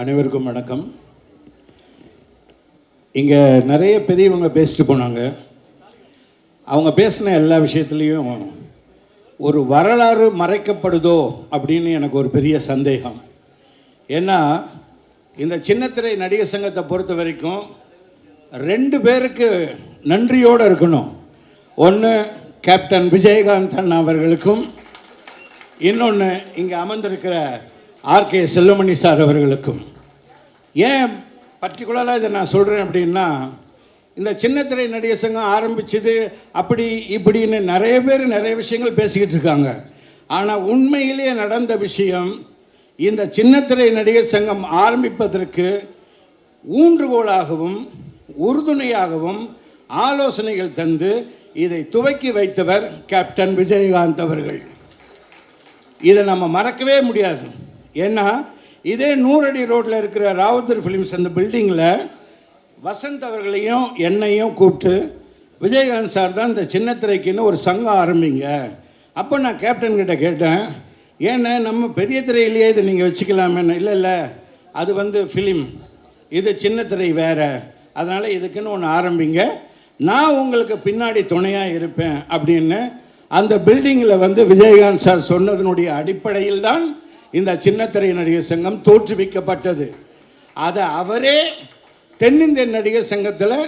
அனைவருக்கும் வணக்கம். இங்கே நிறைய பெரியவங்க பேசிட்டு போனாங்க. அவங்க பேசின எல்லா விஷயத்துலேயும் ஒரு வரலாறு மறைக்கப்படுதோ அப்படின்னு எனக்கு ஒரு பெரிய சந்தேகம். ஏன்னா இந்த சின்னத்திரை நடிகர் சங்கத்தை பொறுத்த வரைக்கும் ரெண்டு பேருக்கு நன்றியோடு இருக்கணும். ஒன்று கேப்டன் விஜயகாந்த் அண்ணா அவர்களுக்கும் இன்னொன்று இங்கே அமர்ந்திருக்கிற ஆர்கே செல்வமணி சார் அவர்களுக்கும். ஏன் பர்டிகுலராக இதை நான் சொல்கிறேன் அப்படின்னா இந்த சின்னத்திரை நடிகர் சங்கம் ஆரம்பிச்சது அப்படி இப்படின்னு நிறைய பேர் நிறைய விஷயங்கள் பேசிக்கிட்டு இருக்காங்க. ஆனால் உண்மையிலேயே நடந்த விஷயம் இந்த சின்னத்திரை நடிகர் சங்கம் ஆரம்பிப்பதற்கு ஊன்றுகோலாகவும் உறுதுணையாகவும் ஆலோசனைகள் தந்து இதை துவக்கி வைத்தவர் கேப்டன் விஜயகாந்த் அவர்கள். இதை நம்ம மறக்கவே முடியாது. ஏன்னா இதே நூறடி ரோட்டில் இருக்கிற ராவுத்தர் ஃபிலிம்ஸ் அந்த பில்டிங்கில் வசந்த் அவர்களையும் என்னையும் கூப்பிட்டு விஜயகாந்த் சார் தான் இந்த சின்னத்திரைக்குன்னு ஒரு சங்கம் ஆரம்பிங்க. அப்போ நான் கேப்டன் கிட்ட கேட்டேன் ஏன்னா நம்ம பெரிய திரையிலேயே இதை நீங்கள் வச்சுக்கலாமேன்னு. இல்லை இல்லை அது வந்து ஃபிலிம் இது சின்ன திரை வேறு. அதனால் இதுக்குன்னு ஒன்று ஆரம்பிங்க. நான் உங்களுக்கு பின்னாடி துணையாக இருப்பேன். அப்படின்னு அந்த பில்டிங்கில் வந்து விஜயகாந்த் சார் சொன்னதனுடைய அடிப்படையில் தான் இந்த சின்னத்திரை நடிகர் சங்கம் தோற்றுவிக்கப்பட்டது. அதை அவரே தென்னிந்திய நடிகர் சங்கத்தில்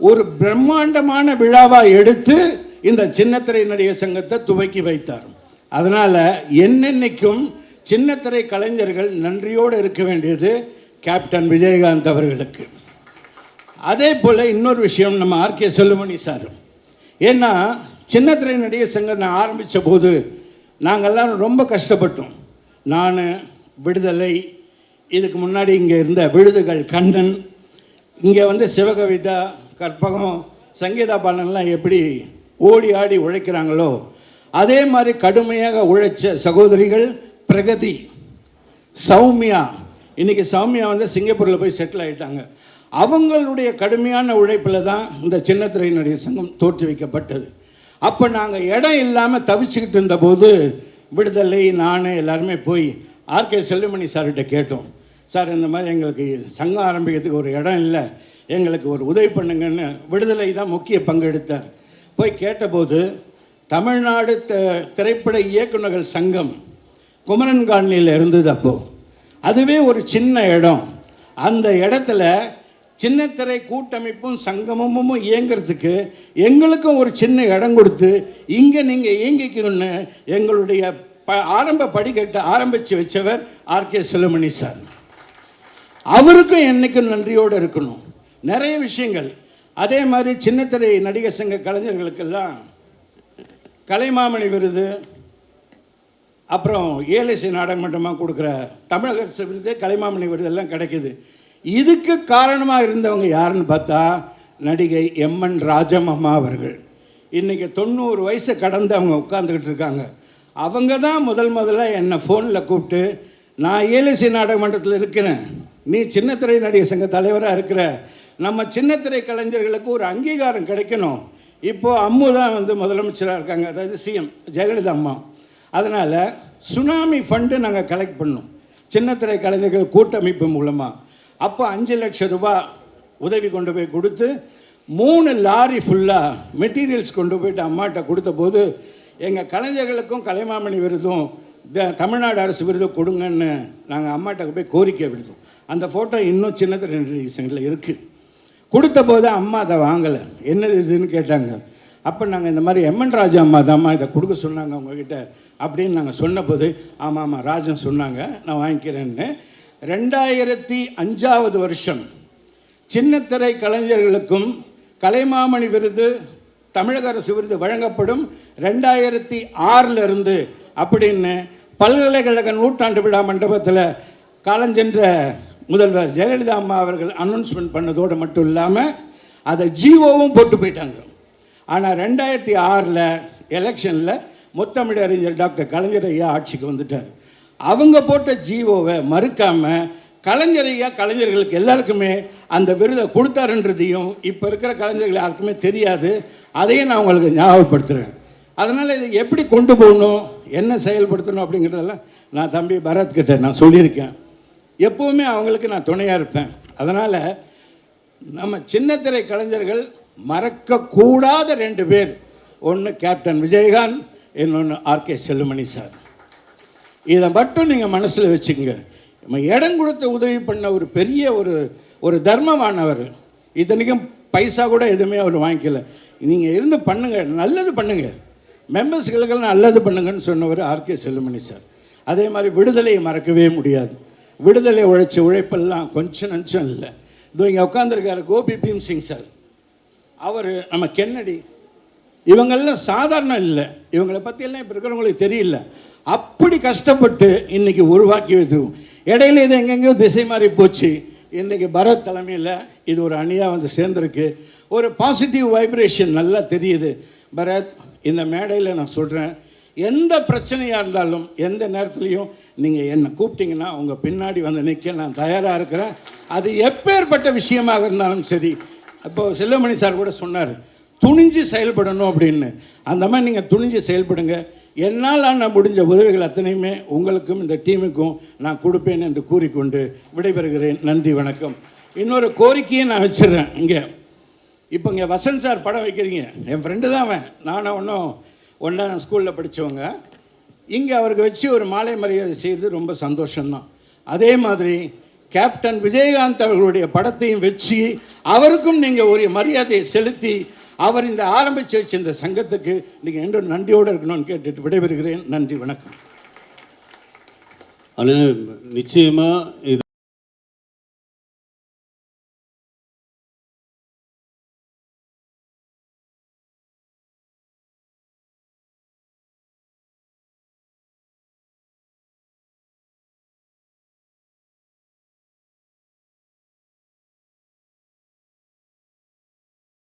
ஒரு பிரம்மாண்டமான விழாவாக எடுத்து இந்த சின்னத்திரை நடிகர் சங்கத்தை துவக்கி வைத்தார். அதனால் என்னென்னைக்கும் சின்னத்திரை கலைஞர்கள் நன்றியோடு இருக்க வேண்டியது கேப்டன் விஜயகாந்த் அவர்களுக்கு. அதே போல் இன்னொரு விஷயம் நம்ம ஆர்கே செல்லுமணி சார். ஏன்னா சின்னத்திரை நடிகர் சங்கம் நான் ஆரம்பித்த போது நாங்கள்லாம் ரொம்ப கஷ்டப்பட்டோம். நான் விடுதலை இதுக்கு முன்னாடி இங்கே இருந்த விடுதுகள் கண்ணன் இங்கே வந்து சிவகவிதா கற்பகம் சங்கீதா பாலன்லாம் எப்படி ஓடி ஆடி உழைக்கிறாங்களோ அதே மாதிரி கடுமையாக உழைச்ச சகோதரிகள் பிரகதி சௌமியா. இன்னைக்கு சௌமியா வந்து சிங்கப்பூரில் போய் செட்டில் ஆகிட்டாங்க அவங்களுடைய கடுமையான உழைப்பில் தான் இந்த சின்னத்திரையினுடைய சங்கம் தோற்றுவிக்கப்பட்டது. அப்போ நாங்கள் இடம் இல்லாமல் தவிச்சுக்கிட்டு இருந்தபோது விடுதலை நான் எல்லாருமே போய் ஆர்கே செல்லுமணி சார்கிட்ட கேட்டோம். சார் இந்த மாதிரி எங்களுக்கு சங்கம் ஆரம்பிக்கிறதுக்கு ஒரு இடம் இல்லை. எங்களுக்கு ஒரு உதவி பண்ணுங்கன்னு விடுதலை தான் முக்கிய பங்கு எடுத்தார் போய் கேட்டபோது தமிழ்நாடு த திரைப்பட இயக்குநர்கள் சங்கம் குமரன் காலனியில் இருந்தது அப்போது அதுவே ஒரு சின்ன இடம். அந்த இடத்துல சின்னத்திரை கூட்டமைப்பும் சங்கமமும் இயங்கிறதுக்கு எங்களுக்கும் ஒரு சின்ன இடம் கொடுத்து இங்கே நீங்கள் இயங்கிக்கணும்னு எங்களுடைய ப ஆரம்ப படிக்கட்டை ஆரம்பித்து வச்சவர் ஆர்கே செல்லுமணி சார். அவருக்கும் என்னைக்கும் நன்றியோடு இருக்கணும். நிறைய விஷயங்கள். அதே மாதிரி சின்னத்திரை நடிகர் சங்க கலைஞர்களுக்கெல்லாம் கலைமாமணி விருது அப்புறம் ஏழைசி நாடகமன்றமாக கொடுக்குற தமிழக அரசு விருது கலைமாமணி விருது எல்லாம் கிடைக்குது. இதுக்கு காரணமாக இருந்தவங்க யாருன்னு பார்த்தா நடிகை எம்என் ராஜமம்மா அவர்கள். இன்றைக்கி தொண்ணூறு வயசை கடந்து அவங்க உட்காந்துக்கிட்டு இருக்காங்க. அவங்க தான் முதல் முதல்ல என்னை ஃபோனில் கூப்பிட்டு நான் ஏலிசி நாடக மன்றத்தில் இருக்கிறேன். நீ சின்னத்திரை நடிகர் சங்க தலைவராக இருக்கிற. நம்ம சின்னத்திரை கலைஞர்களுக்கு ஒரு அங்கீகாரம் கிடைக்கணும். இப்போது அம்மு தான் வந்து முதலமைச்சராக இருக்காங்க. அதாவது சிஎம் ஜெயலலிதா அம்மா. அதனால் சுனாமி ஃபண்டு நாங்கள் கலெக்ட் பண்ணோம் சின்னத்திரை கலைஞர்கள் கூட்டமைப்பு மூலமாக அப்போ அஞ்சு லட்சம் ரூபா உதவி கொண்டு போய் கொடுத்து மூணு லாரி ஃபுல்லாக மெட்டீரியல்ஸ் கொண்டு போயிட்டு அம்மாட்ட கொடுத்த போது எங்கள் கலைஞர்களுக்கும் கலைமாமணி விருதும் த- தமிழ்நாடு அரசு விருது கொடுங்கன்னு நாங்கள் அம்மாட்ட போய் கோரிக்கை விடுத்தோம். அந்த ஃபோட்டோ இன்னும் சின்னது ரெண்டு ரீசனில் இருக்குது கொடுத்த போது அம்மா அதை வாங்கலை. என்ன இதுன்னு கேட்டாங்க. அப்போ நாங்கள் இந்த மாதிரி எம்என் ராஜா அம்மா தாம்மா இதை கொடுக்க சொன்னாங்க உங்ககிட்ட அப்படின்னு நாங்கள் சொன்னபோது ஆமாம் ஆமாம் ராஜன் சொன்னாங்க நான் வாங்கிக்கிறேன்னு. ரெண்டாயிரத்தி அஞ்சாவது வருஷம் சின்னத்திரை கலைஞர்களுக்கும் கலைமாமணி விருது தமிழக அரசு விருது வழங்கப்படும் ரெண்டாயிரத்தி ஆறில் இருந்து அப்படின்னு பல்கலைக்கழக நூற்றாண்டு விழா மண்டபத்தில் காலஞ்சென்ற முதல்வர் ஜெயலலிதா அம்மா அவர்கள் அனௌன்ஸ்மெண்ட் பண்ணதோடு மட்டும் இல்லாமல் அதை ஜீவோவும் போட்டு போயிட்டாங்க. ஆனால் ரெண்டாயிரத்தி ஆறில் எலெக்ஷனில் முத்தமிழறிஞர் டாக்டர் கலைஞர் ஐயா ஆட்சிக்கு வந்துட்டார். அவங்க போட்ட ஜீவோவை மறுக்காமல் கலைஞரையா கலைஞர்களுக்கு எல்லாருக்குமே அந்த விருதை கொடுத்தாருன்றதையும் இப்போ இருக்கிற கலைஞர்கள் யாருக்குமே தெரியாது. அதையும் நான் உங்களுக்கு ஞாபகப்படுத்துகிறேன் அதனால் இதை எப்படி கொண்டு போகணும் என்ன செயல்படுத்தணும் அப்படிங்கிறதெல்லாம் நான் தம்பி பரத் கிட்ட நான் சொல்லியிருக்கேன். எப்போவுமே அவங்களுக்கு நான் துணையாக இருப்பேன். அதனால் நம்ம சின்னத்திரை கலைஞர்கள் மறக்கக்கூடாத ரெண்டு பேர். ஒன்று கேப்டன் விஜயகாந்த் இன்னொன்று ஆர்கே செல்லுமணி சார். இதை மட்டும் நீங்கள் மனசில் வச்சுக்கோங்க. நம்ம இடம் கொடுத்து உதவி பண்ண ஒரு பெரிய ஒரு ஒரு தர்மமானவர் இத்தனைக்கும் பைசா கூட எதுவுமே அவர் வாங்கிக்கல. நீங்கள் இருந்து பண்ணுங்கள் நல்லது பண்ணுங்கள் மெம்பர்ஸ்களுக்கெல்லாம் நல்லது பண்ணுங்கன்னு சொன்னவர் ஆர்கே செல்லுமணி சார். அதே மாதிரி விடுதலையை மறக்கவே முடியாது. விடுதலை உழைச்ச உழைப்பெல்லாம் கொஞ்சம் நஞ்சம் இல்லை. இதோ இங்கே உட்காந்துருக்காரு கோபி பீம் சிங் சார். அவர் நம்ம கென்னடி இவங்கெல்லாம் சாதாரணம் இல்லை. இவங்களை பற்றியெல்லாம் இப்போ இருக்கிறவங்களுக்கு தெரியல. அப்படி கஷ்டப்பட்டு இன்னைக்கு உருவாக்கி வச்சிருக்கோம். இடையில இது எங்கெங்கேயோ திசை மாறி போச்சு. இன்னைக்கு பரத் தலைமையில் இது ஒரு அணியாக வந்து சேர்ந்துருக்கு. ஒரு பாசிட்டிவ் வைப்ரேஷன் நல்லா தெரியுது. பரத் இந்த மேடையில் நான் சொல்கிறேன் எந்த பிரச்சனையாக இருந்தாலும் எந்த நேரத்துலையும் நீங்கள் என்னை கூப்பிட்டிங்கன்னா உங்கள் பின்னாடி வந்து நிற்க நான் தயாராக இருக்கிறேன். அது எப்பேற்பட்ட விஷயமாக இருந்தாலும் சரி. அப்போது செல்லமணி சார் கூட சொன்னார். துணிஞ்சு செயல்படணும் அப்படின்னு. அந்த மாதிரி நீங்கள் துணிஞ்சு செயல்படுங்க. என்னால் நான் முடிஞ்ச உதவிகள் அத்தனையுமே உங்களுக்கும் இந்த டீமுக்கும் நான் கொடுப்பேன் என்று கூறிக்கொண்டு விடைபெறுகிறேன். நன்றி வணக்கம். இன்னொரு கோரிக்கையை நான் வச்சிடுறேன். இங்கே. இப்போ இங்கே வசந்த் சார் படம் வைக்கிறீங்க. என் ஃப்ரெண்டு தான் அவன். நானும் ஒன்றும் ஒன்றா ஸ்கூலில் படித்தவங்க இங்கே அவருக்கு வச்சு ஒரு மாலை மரியாதை செய்கிறது ரொம்ப சந்தோஷம்தான். அதே மாதிரி கேப்டன் விஜயகாந்த் அவர்களுடைய படத்தையும் வச்சு அவருக்கும் நீங்கள் ஒரு மரியாதையை செலுத்தி அவர் இந்த ஆரம்பித்து வச்ச இந்த சங்கத்துக்கு நீங்கள் என்று நன்றியோடு இருக்கணும்னு கேட்டுட்டு விடைபெறுகிறேன். நன்றி வணக்கம். ஆனால் நிச்சயமாக இது